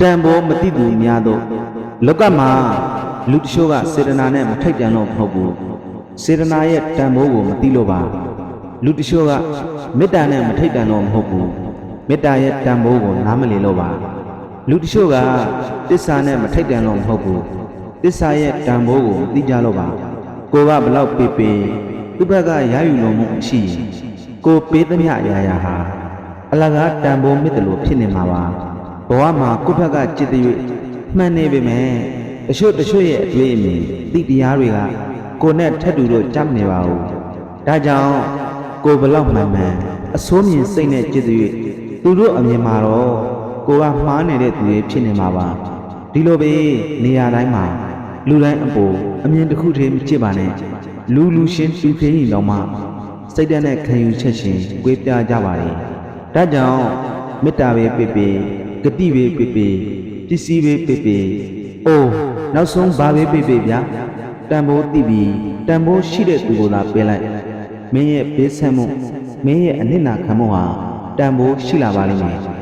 တန်ဖိုးမတိသူများတော့လောကမှာလူတချို့ကစေတနာနဲ့မထိုက်တန်တော့မဟုတ်ဘူးစေတနာရဲ့တန်ဖိုးကိုမသိလို့ပါလူတချို့ကမေတ္တာနဲ့မထိုက်တန်တော့မဟုတ်ဘူးမေတ္တာရဲ့တန်ဖိုးကိုနားမလည်လို့ပါလူတချို့ကတစ္ဆာနဲ့မထိုက်တန်တော့မဟုတ်ဘူးတစ္ဆာရဲ့တန်ဖိုးကိုမသိကြလို့ပါကိုကဘလောက်ပေပေသူ့ဘက်ကရယူလို့မှုမရှိရင်ကိုပေးသမျှအရာရာဟာအလကားတန်ဖိုးမြစ်တယ်လို့ဖြစ်နေမှာပါ ဘဝမှာကိုယ့်ဘက်ကจิตရွေမှန်နေပေမဲ့တချို့တချို့ရဲ့အတွေ့အမြင်သိတရားတွေကကိုယ်နဲ့ထပ်တူတော့ကြမ်းနေပါဘူးဒါကြောင့်ကိုယ်ဘလောက်မှန်မှန်အစိုးမြင်စိတ်နဲ့จิตရွေသူတို့အမြင်မှာတော့ကိုကမှားနေတဲ့သူတွေဖြစ်နေမှာပါဒီလိုပဲနေရာတိုင်းမှာလူတိုင်းအပေါ်အမြင်တစ်ခုတည်းမဖြစ်ပါနဲ့လူလူချင်းပြဖေးရင်တော့မှစိတ်ဓာတ်နဲ့ခံယူချက်ချင်းကြွေးပြားကြပါလေဒါကြောင့် မေတ္တာပဲပေပေ ဂတိပဲပေပေပစ္စည်းပဲပေပေအိုးနောက်ဆုံးဘာပဲပေပေဗျာတန်ဖိုးတိပြီးတန်ဖိုးရှိတဲ့သူကိုသာပေးလိုက်မင်းရဲ့ဘေးဆံမှုမင်းရဲ့အနစ်နာခံမှုဟာတန်ဖိုးရှိလာပါလိမ့်မယ်